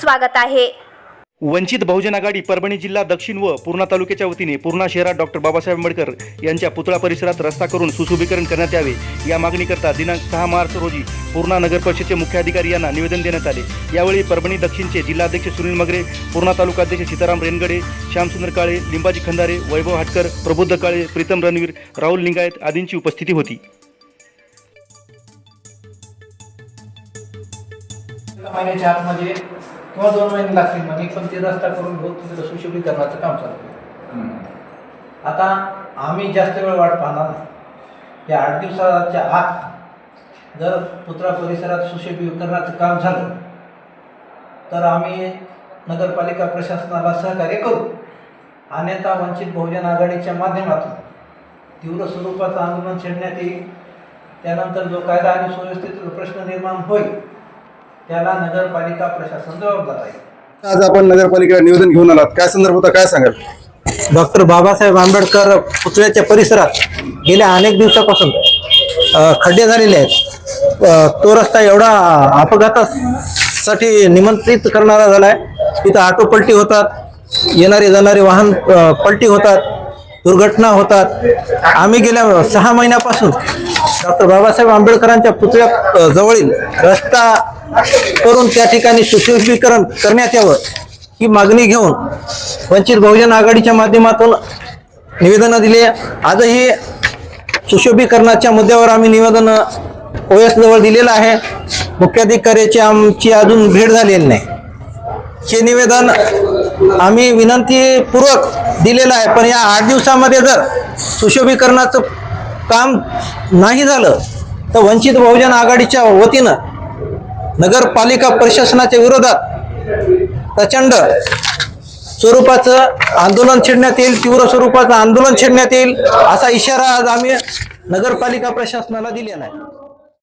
स्वागत आहे. वंचित बहुजन आघाडी परभणी जिल्हा दक्षिण व पूर्णा तालुक्याच्या वतीने पूर्णा शहरात डॉक्टर बाबासाहेब आंबेडकर यांच्या पुतळा परिसरात रस्ता करून सुशोभीकरण करण्यात यावे या मागणीकरता दिनांक सहा मार्च रोजी पूर्णा नगर परिषदेचे मुख्याधिकारी यांना निवेदन देण्यात आले. यावेळी परभणी दक्षिणचे जिल्हाध्यक्ष सुनील मगरे पूर्णा तालुका अध्यक्ष सीताराम रेनगडे श्यामसुंदर काळे लिंबाजी खंदारे वैभव हाटकर प्रबुद्ध काळे प्रीतम रणवीर राहुल लिंगायत आदींची उपस्थिती होती. महिन्याच्या आतमध्ये किंवा दोन महिने लागतील. म्हणे पण ते रस्ता करून घेऊन तिथलं सुशोभीकरणाचं काम चालू आहे. आता आम्ही जास्त वेळ वाट पाहणार नाही. या आठ दिवसाच्या आत जर पुतळा परिसरात सुशोभीकरणाचं काम झालं तर आम्ही नगरपालिका प्रशासनाला सहकार्य करू. अन्यथा वंचित बहुजन आघाडीच्या माध्यमातून तीव्र स्वरूपाचं आंदोलन छेडण्यात येईल. त्यानंतर जो कायदा आणि सुव्यवस्थेचा प्रश्न निर्माण होईल त्याला नगरपालिका प्रशासन जबाबदार आहे. आज आपण नगरपालिकेला निवेदन घेऊन आलात. काय संदर्भ होता काय सांगाल? डॉक्टर बाबासाहेब आंबेडकर पुतळ्याच्या परिसरात गेल्या अनेक दिवसापासून अ, खड्डे झालेले आहेत. अ, तो रस्ता एवढा अपघातासाठी निमंत्रित करणारा झाला आहे तिथं ऑटो पलटी होतात येणारे जाणारे वाहन अ, पलटी होतात दुर्घटना होतात. आम्ही गेल्या सहा महिन्यापासून डॉक्टर बाबासाहेब आंबेडकरांच्या पुतळ्या अ, जवळील रस्ता करून त्या ठिकाणी सुशोभीकरण करण्यात यावं ही मागणी घेऊन वंचित बहुजन आघाडीच्या माध्यमातून निवेदनं दिले. आजही सुशोभीकरणाच्या मुद्द्यावर आम्ही निवेदन ओएसजवळ दिलेलं आहे. मुख्याधिकाऱ्याची आमची अजून भेट झालेली नाही. हे निवेदन आम्ही विनंतीपूर्वक दिलेलं आहे. पण या आठ दिवसामध्ये जर सुशोभीकरणाचं काम नाही झालं तर वंचित बहुजन आघाडीच्या वतीनं नगरपालिका प्रशासनाच्या विरोधात प्रचंड स्वरूपाचं आंदोलन छेडण्यात येईल तीव्र स्वरूपाचं आंदोलन छेडण्यात येईल असा इशारा आज आम्ही नगरपालिका प्रशासनाला दिलेला आहे.